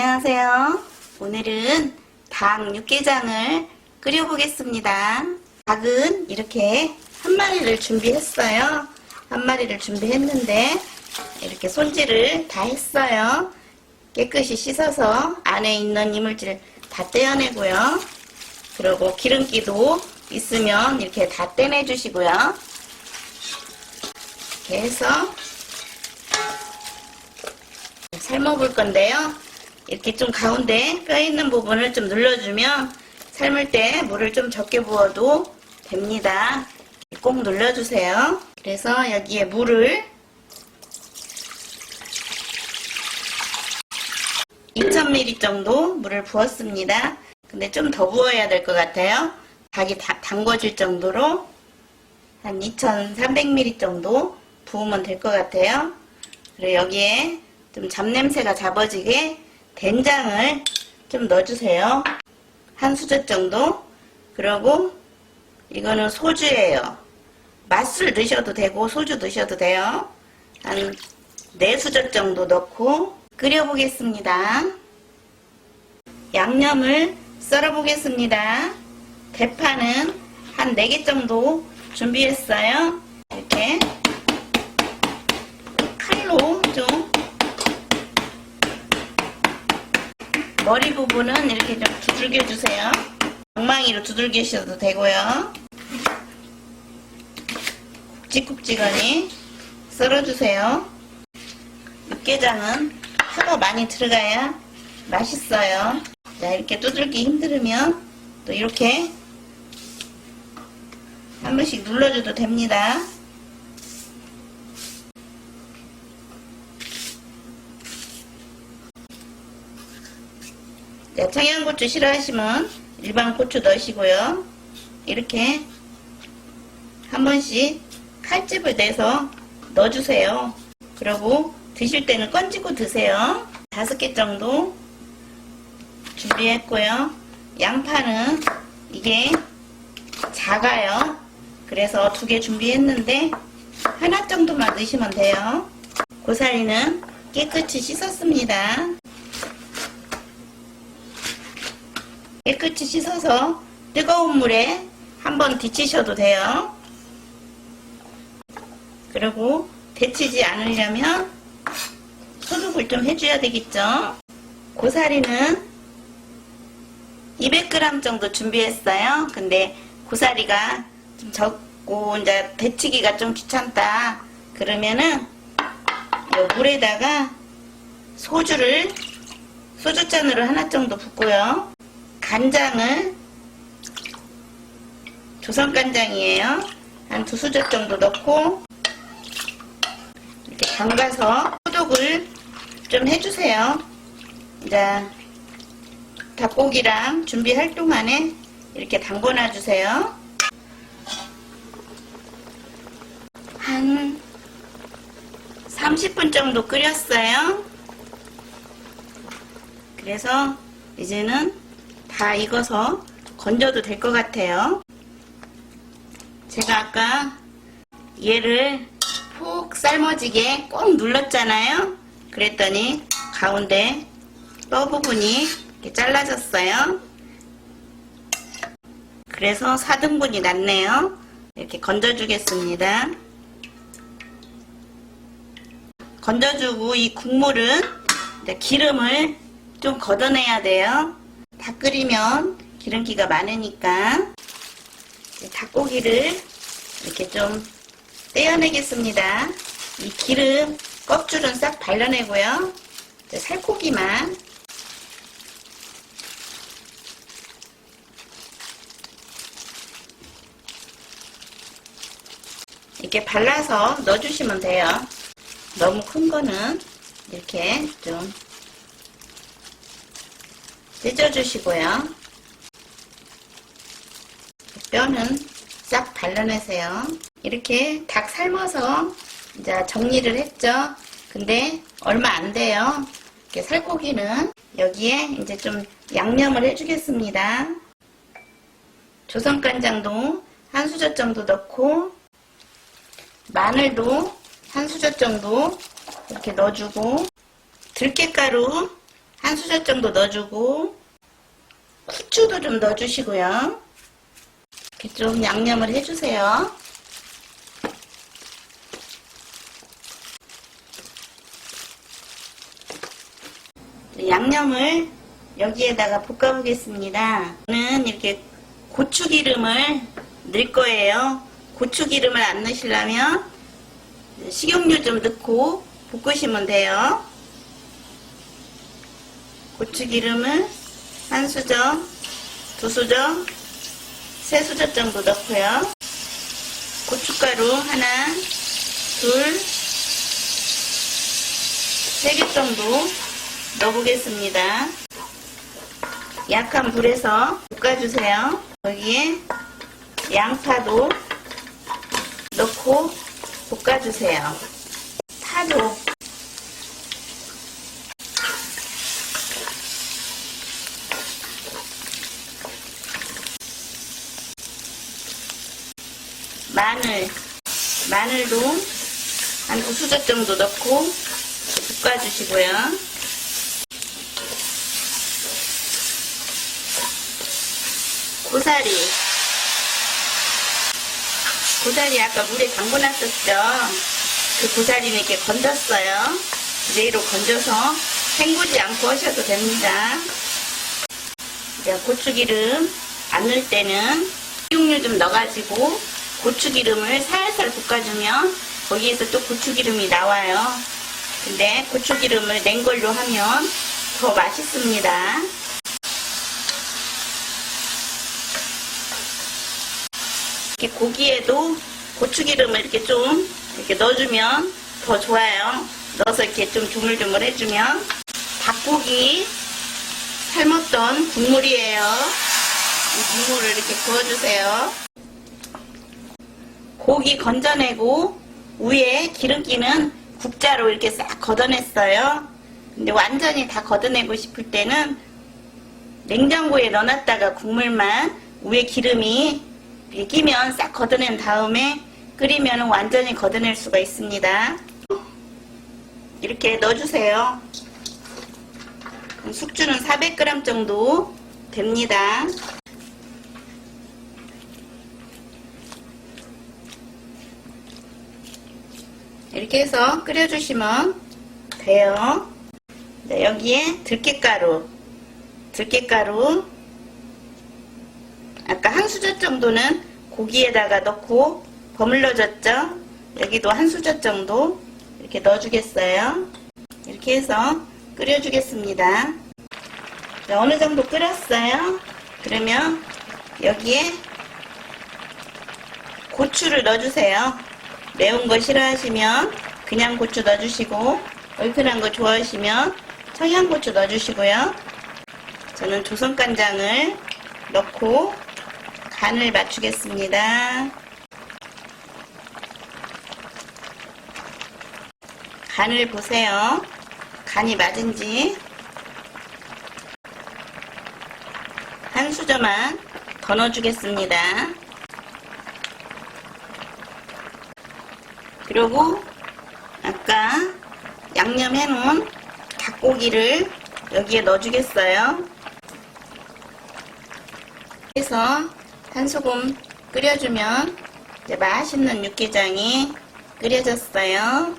안녕하세요. 오늘은 닭 육개장을 끓여보겠습니다. 닭은 이렇게 한 마리를 준비했어요. 한 마리를 준비했는데 이렇게 손질을 다 했어요. 깨끗이 씻어서 안에 있는 이물질 다 떼어내고요. 그리고 기름기도 있으면 이렇게 다 떼내 주시고요. 이렇게 해서 삶아 볼 건데요. 이렇게 좀 가운데 뼈 있는 부분을 좀 눌러주면 삶을 때 물을 좀 적게 부어도 됩니다. 꼭 눌러주세요. 그래서 여기에 물을 2000ml 정도 물을 부었습니다. 근데 좀 더 부어야 될 것 같아요. 닭이 다 담궈질 정도로 한 2300ml 정도 부으면 될 것 같아요. 그리고 여기에 좀 잡냄새가 잡아지게 된장을 좀 넣어주세요. 한 수저 정도. 그리고 이거는 소주예요. 맛술 넣으셔도 되고 소주 넣으셔도 돼요. 한네 수저 정도 넣고 끓여보겠습니다. 양념을 썰어보겠습니다. 대파는 한 4개 정도 준비했어요. 이렇게 칼로 좀 머리 부분은 이렇게 좀 두들겨 주세요. 엉망이로 두들기셔도 되고요. 굵직굵직하니 썰어주세요. 육개장은 파가 많이 들어가야 맛있어요. 자, 이렇게 두들기 힘들으면 또 이렇게 한 번씩 눌러줘도 됩니다. 자, 청양고추 싫어하시면 일반 고추 넣으시고요. 이렇게 한 번씩 칼집을 내서 넣어주세요. 그리고 드실 때는 건지고 드세요. 다섯 개 정도 준비했고요. 양파는 이게 작아요. 그래서 두 개 준비했는데 하나 정도만 넣으시면 돼요. 고사리는 깨끗이 씻었습니다. 깨끗이 씻어서 뜨거운 물에 한번 데치셔도 돼요. 그리고 데치지 않으려면 소독을 좀 해줘야 되겠죠. 고사리는 200g 정도 준비했어요. 근데 고사리가 좀 적고 이제 데치기가 좀 귀찮다. 그러면은 이 물에다가 소주를 소주잔으로 하나 정도 붓고요. 간장을 조선 간장이에요. 한 두 수저 정도 넣고 이렇게 담가서 소독을 좀 해주세요. 이제 닭고기랑 준비할 동안에 이렇게 담궈놔 주세요. 한 30분 정도 끓였어요. 그래서 이제는 다 익어서 건져도 될 것 같아요. 제가 아까 얘를 푹 삶아지게 꼭 눌렀잖아요. 그랬더니 가운데 뼈 부분이 이렇게 잘라졌어요. 그래서 4등분이 났네요. 이렇게 건져주겠습니다. 건져주고 이 국물은 기름을 좀 걷어내야 돼요. 다 끓이면 기름기가 많으니까 닭고기를 이렇게 좀 떼어내겠습니다. 이 기름 껍질은 싹 발라내고요. 살코기만 이렇게 발라서 넣어주시면 돼요. 너무 큰 거는 이렇게 좀 찢어주시고요. 뼈는 싹 발라내세요. 이렇게 닭 삶아서 이제 정리를 했죠. 근데 얼마 안 돼요. 이렇게 살코기는 여기에 이제 좀 양념을 해주겠습니다. 조선간장도 한 수저 정도 넣고 마늘도 한 수저 정도 이렇게 넣어주고 들깨가루 한 수저 정도 넣어주고 후추도 좀 넣어주시고요. 이렇게 좀 양념을 해주세요. 양념을 여기에다가 볶아보겠습니다. 저는 이렇게 고추기름을 넣을 거예요. 고추기름을 안 넣으시려면 식용유 좀 넣고 볶으시면 돼요. 고추기름을 한 수저, 두 수저, 세 수저 정도 넣고요. 고춧가루 하나, 둘, 세 개 정도 넣어보겠습니다. 약한 불에서 볶아주세요. 여기에 양파도 넣고 볶아주세요. 파도 마늘 마늘도 한두 수저 정도 넣고 볶아주시고요. 고사리. 고사리 아까 물에 담궈놨었죠? 그 고사리는 이렇게 건졌어요. 그대로 건져서 헹구지 않고 하셔도 됩니다. 이제 고추기름 안 넣을 때는 식용유 좀 넣어가지고 고추기름을 살살 볶아주면 거기에서 또 고추기름이 나와요 근데 고추기름을 낸 걸로 하면 더 맛있습니다 이렇게 고기에도 고추기름을 이렇게 좀 이렇게 넣어주면 더 좋아요. 넣어서 이렇게 좀 조물조물 해주면 닭고기 삶았던 국물이에요. 이 국물을 이렇게 부어주세요. 고기 건져내고 위에 기름기는 국자로 이렇게 싹 걷어냈어요. 근데 완전히 다 걷어내고 싶을 때는 냉장고에 넣어놨다가 국물만 위에 기름이 끼면 싹 걷어낸 다음에 끓이면 완전히 걷어낼 수가 있습니다. 이렇게 넣어주세요. 숙주는 400g 정도 됩니다. 이렇게 해서 끓여주시면 돼요. 네, 여기에 들깨가루, 들깨가루, 아까 한 수저 정도는 고기에다가 넣고 버물러졌죠? 여기도 한 수저 정도 이렇게 넣어주겠어요. 이렇게 해서 끓여주겠습니다. 자, 어느 정도 끓였어요? 그러면 여기에 고추를 넣어주세요. 매운 거 싫어하시면 그냥 고추 넣어주시고 얼큰한 거 좋아하시면 청양고추 넣어주시고요. 저는 조선간장을 넣고 간을 맞추겠습니다. 간을 보세요. 간이 맞은지 한 수저만 더 넣어주겠습니다. 그리고 아까 양념해 놓은 닭고기를 여기에 넣어주겠어요. 해서 한 소금 끓여주면 이제 맛있는 육개장이 끓여졌어요.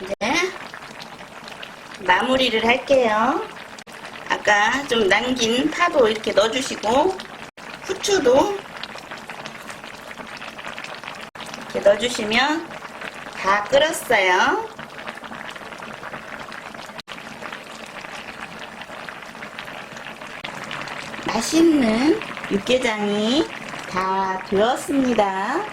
이제 마무리를 할게요. 아까 좀 남긴 파도 이렇게 넣어주시고 후추도 이렇게 넣어주시면 다 끓었어요. 맛있는 육개장이 다 되었습니다.